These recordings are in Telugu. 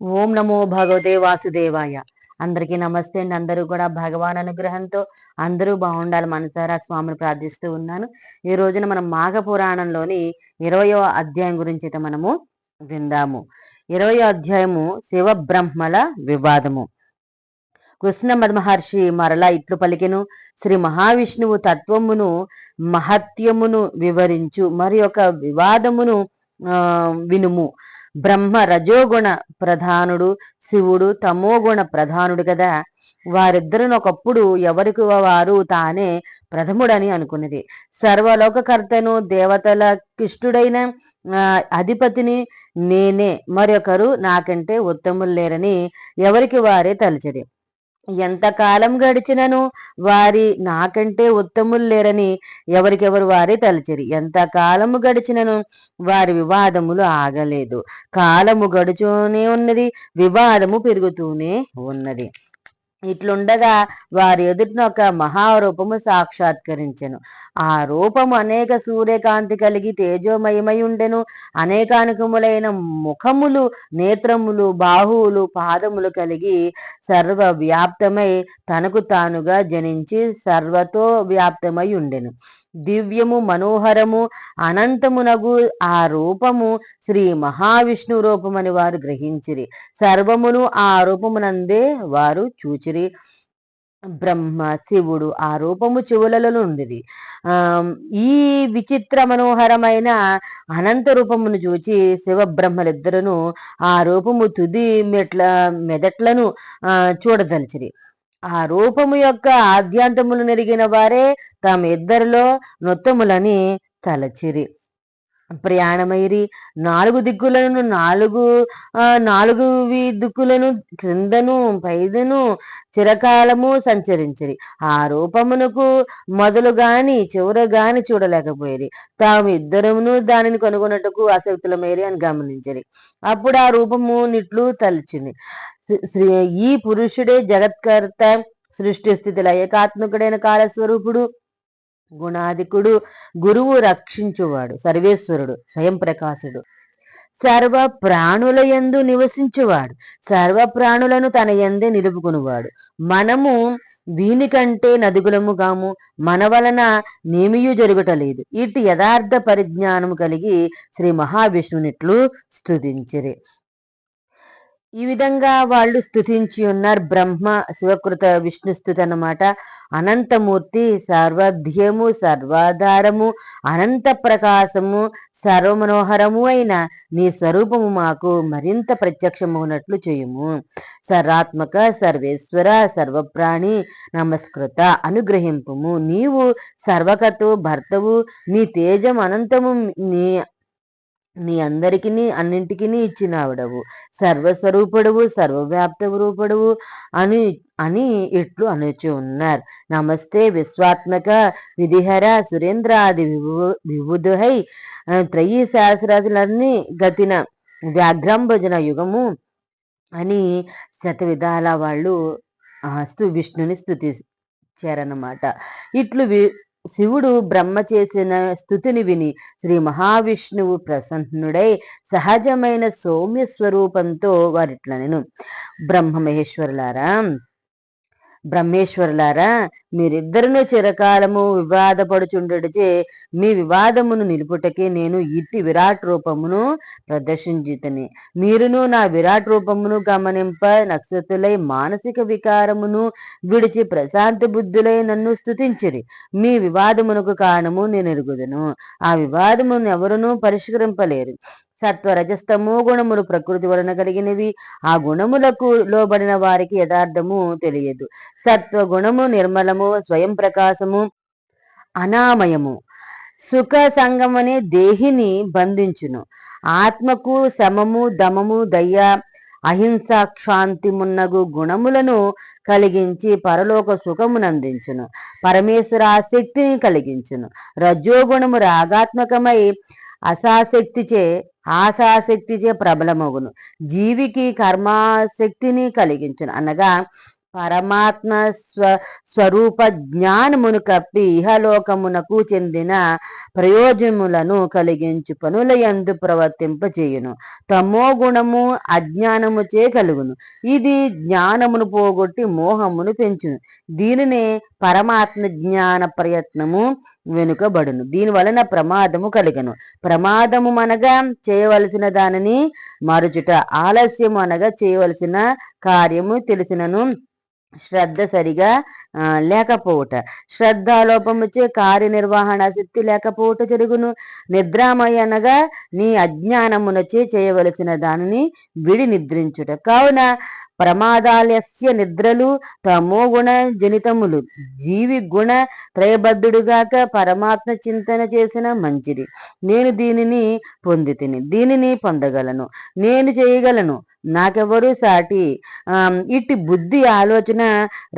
ఓం నమో భగవతే వాసుదేవాయ. అందరికీ నమస్తే అండి. అందరూ కూడా భగవాన్ అనుగ్రహంతో అందరూ బాగుండాలి మనసారా స్వామిని ప్రార్థిస్తూ ఉన్నాను. ఈ రోజున మనం మాఘ పురాణంలోని ఇరవయో అధ్యాయం గురించి అయితే మనము విందాము. ఇరవయో అధ్యాయము శివ బ్రహ్మల వివాదము. కృష్ణ మహర్షి మరలా ఇట్లు పలికెను శ్రీ మహావిష్ణువు తత్వమును మహత్యమును వివరించు మరి ఒక వివాదమును వినుము. బ్రహ్మ రజోగుణ ప్రధానుడు శివుడు తమోగుణ ప్రధానుడు కదా. వారిద్దరిని ఒకప్పుడు ఎవరికి వారు తానే ప్రథముడని అనుకున్నది. సర్వలోకకర్తను దేవతల కిష్టుడైన అధిపతిని నేనే. మరొకరు నాకంటే ఉత్తములు లేరని ఎవరికి వారే తలచది ఎంతకాలం గడిచినను? వారి నాకంటే ఉత్తములు లేరని ఎవరికెవరు వారే తలచిరి. ఎంతకాలము గడిచినను? వారి వివాదములు ఆగలేదు. కాలము గడుచూనే ఉన్నది వివాదము పెరుగుతూనే ఉన్నది. ఇట్లుండగా వారి ఎదుటిన ఒక మహారూపము సాక్షాత్కరించెను. ఆ రూపము అనేక సూర్యకాంతి కలిగి తేజోమయమై ఉండెను. అనేకానుకములైన ముఖములు నేత్రములు బాహువులు పాదములు కలిగి సర్వ వ్యాప్తమై తనకు తానుగా జనించి సర్వతో వ్యాప్తమై ఉండెను. దివ్యము మనోహరము అనంతమునగు ఆ రూపము శ్రీ మహావిష్ణు రూపమని వారు గ్రహించిరి. సర్వమును ఆ రూపమునందే వారు చూచిరి. బ్రహ్మ శివుడు ఆ రూపము చెవులలో ఉండిది ఆ ఈ విచిత్ర మనోహరమైన అనంత రూపమును చూచి శివ బ్రహ్మలిద్దరును ఆ రూపము తుది మెట్ల మెదట్లను ఆ చూడదలిచిరి. ఆ రూపము యొక్క ఆద్యాంతములు నెరిగిన వారే తమ ఇద్దరిలో నొత్తములని తలచిరి. ప్రయాణమైరి నాలుగు దిక్కులను నాలుగు నాలుగు దిక్కులను క్రిందను పైదను చిరకాలము సంచరించరి. ఆ రూపమునకు మొదలు గాని చివర గాని చూడలేకపోయేది తాము ఇద్దరును దానిని కనుగొన్నట్టుకు ఆసక్తులమైరి అని గమనించరి. అప్పుడు ఆ రూపము నిట్లు తలచింది ఈ పురుషుడే జగత్కర్త సృష్టి స్థితిలో ఏకాత్మకుడైన కాలస్వరూపుడు గుణాధికుడు గురువు రక్షించువాడు సర్వేశ్వరుడు స్వయం ప్రకాశుడు. సర్వ ప్రాణుల ఎందు నివసించువాడు సర్వ ప్రాణులను తన ఎందే నిలుపుకునివాడు. మనము దీనికంటే నదుగులము గాము మన వలన నేమియు జరుగుటలేదు ఇటు యథార్థ పరిజ్ఞానము కలిగి శ్రీ మహావిష్ణునిట్లు స్తుతించిరి. ఈ విధంగా వాళ్ళు స్థుతించి ఉన్నారు. బ్రహ్మ శివకృత విష్ణు స్థుతి అన్నమాట. అనంతమూర్తి సర్వధ్యము సర్వాధారము అనంత ప్రకాశము సర్వమనోహరము అయిన నీ స్వరూపము మాకు మరింత ప్రత్యక్షమవునట్లు చేయుము. సర్వాత్మక సర్వేశ్వర సర్వప్రాణి నమస్కృత అనుగ్రహింపుము. నీవు సర్వకతు భర్తవు నీ తేజం అనంతము నీ నీ అందరికీ అన్నింటికీ ఇచ్చిన ఆవిడవు సర్వస్వరూపుడవు సర్వవ్యాప్త రూపుడవు అని అని ఇట్లు అనుచి ఉన్నారు. నమస్తే విశ్వాత్మక విధిహర సురేంద్రాది విభు విభుదుహై త్రయీ సహస్రాజులన్నీ గతిన వ్యాఘ్రంభజన యుగము అని శత విధాల వాళ్ళు స్తు విష్ణుని స్థుతించారన్నమాట ఇట్లు శివుడు బ్రహ్మ చేసిన స్థుతిని విని శ్రీ మహావిష్ణువు ప్రసన్నుడై సహజమైన సౌమ్య స్వరూపంతో వారిట్లనెను. బ్రహ్మ మహేశ్వరులారా బ్రహ్మేశ్వరులారా మీరిద్దరును చిరకాలము వివాదపడుచుండటచే మీ వివాదమును నిలుపుటకే నేను ఇట్టి విరాట్ రూపమును ప్రదర్శించితని. మీరును నా విరాట్ రూపమును గమనింప నక్షత్రులై మానసిక వికారమును విడిచి ప్రశాంత బుద్ధులై నన్ను స్థుతించిరి మీ వివాదమునకు కారణము నేను ఎరుగుదును ఆ వివాదమును ఎవరునూ పరిష్కరింపలేరు. సత్వరజస్తమో గుణములు ప్రకృతి వలన కలిగినవి. ఆ గుణములకు లోబడిన వారికి యథార్థము తెలియదు. సత్వ గుణము నిర్మలము స్వయం ప్రకాశము అనామయము. సుఖ సంగమనే దేహిని బంధించును. ఆత్మకు సమము దమము దయ అహింస క్షాంతి మున్నగు గుణములను కలిగించి పరలోక సుఖమునందించును. పరమేశ్వర ఆసక్తిని కలిగించును. రజోగుణము రాగాత్మకమై అసాశక్తిచే ఆశాశక్తిచే ప్రబలమగును. జీవికి కర్మాశక్తిని కలిగించును. అనగా పరమాత్మ స్వ స్వరూప జ్ఞానమును కప్పి ఇహలోకమునకు చెందిన ప్రయోజనములను కలిగించు పనుల ఎందు ప్రవర్తింపచేయును. తమో గుణము అజ్ఞానముచే కలుగును. ఇది జ్ఞానమును పోగొట్టి మోహమును పెంచును. దీనినే పరమాత్మ జ్ఞాన ప్రయత్నము వెనుకబడును. దీని వలన ప్రమాదము కలిగను. ప్రమాదము అనగా చేయవలసిన దానిని మరుచుట ఆలస్యము అనగా చేయవలసిన కార్యము తెలిసినను శ్రద్ధ సరిగా లేకపోవుట. శ్రద్ధాలోపముచే కార్యనిర్వహణ శక్తి లేకపోవుట జరుగును. నిద్రామయ అనగా నీ అజ్ఞానమునచే చేయవలసిన దానిని విడి నిద్రించుట. కావున ప్రమాదాలస్య నిద్రలు తమో గుణ జనితములు. జీవి గుణ త్రయబద్ధుడుగాక పరమాత్మ చింతన చేసిన మంచిది. నేను దీనిని పొందితిని దీనిని పొందగలను నేను చేయగలను. నాకెవరు సాటి? ఇట్టి బుద్ధి ఆలోచన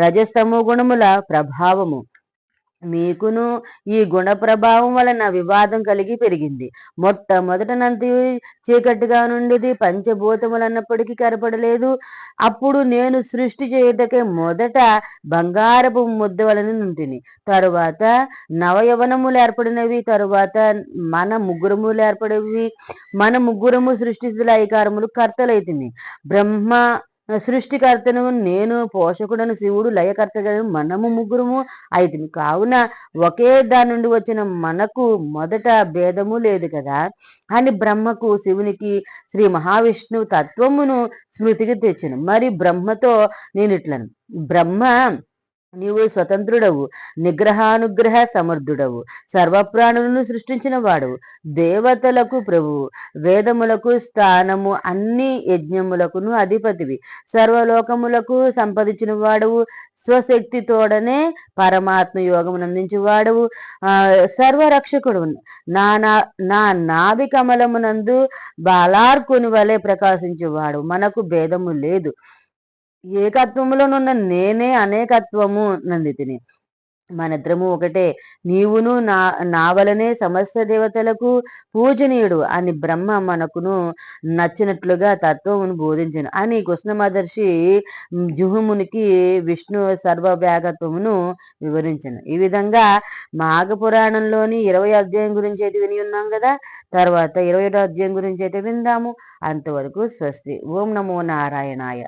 రజస్తమో గుణముల ప్రభావము. మీకును ఈ గుణ ప్రభావం వలన వివాదం కలిగి పెరిగింది. మొట్టమొదట నంతి చీకటిగా నుండిది పంచభూతములన్నప్పటికీ కనపడలేదు. అప్పుడు నేను సృష్టి చేయుటకే మొదట బంగారపు ముద్ద వలన నుంటిని. తరువాత నవయవనములు ఏర్పడినవి తరువాత మన ముగ్గురములు ఏర్పడేవి మన ముగ్గురము సృష్టి అధికారములు కర్తలైతుంది బ్రహ్మ సృష్టికర్తను నేను పోషకుడను శివుడు లయకర్తగా మనము ముగ్గురము అయితే కావున ఒకే దాని నుండి వచ్చిన మనకు మొదట భేదము లేదు కదా. అని బ్రహ్మకు శివునికి శ్రీ మహావిష్ణువు తత్వమును స్మృతికి తెచ్చాను. మరి బ్రహ్మతో నేను ఇట్లను. బ్రహ్మ నీవు స్వతంత్రుడవు నిగ్రహానుగ్రహ సమర్థుడవు సర్వప్రాణులను సృష్టించిన వాడవు దేవతలకు ప్రభువు వేదములకు స్థానము అన్ని యజ్ఞములకును అధిపతివి సర్వలోకములకు సంపదించిన వాడవు స్వశక్తితోడనే పరమాత్మ యోగమునందించి వాడవు సర్వరక్షకుడు నా నా నాభి కమలమునందు బాలార్కుని వలె ప్రకాశించేవాడు మనకు భేదము లేదు. ఏకత్వములోనున్న నేనే అనేకత్వము నందితిని మనిద్దరము ఒకటే. నీవును నా నావలనే సమస్త దేవతలకు పూజనీయుడు. అని బ్రహ్మ మనకును నచ్చినట్లుగా తత్వమును బోధించను. అని కృష్ణమదర్శి జుహుమునికి విష్ణు సర్వవ్యాగత్వమును వివరించను. ఈ విధంగా మాఘ పురాణంలోని ఇరవై అధ్యాయం గురించి అయితే విని ఉన్నాం కదా? తర్వాత ఇరవై అధ్యాయం గురించి అయితే విందాము. అంతవరకు స్వస్తి. ఓం నమో నారాయణాయ.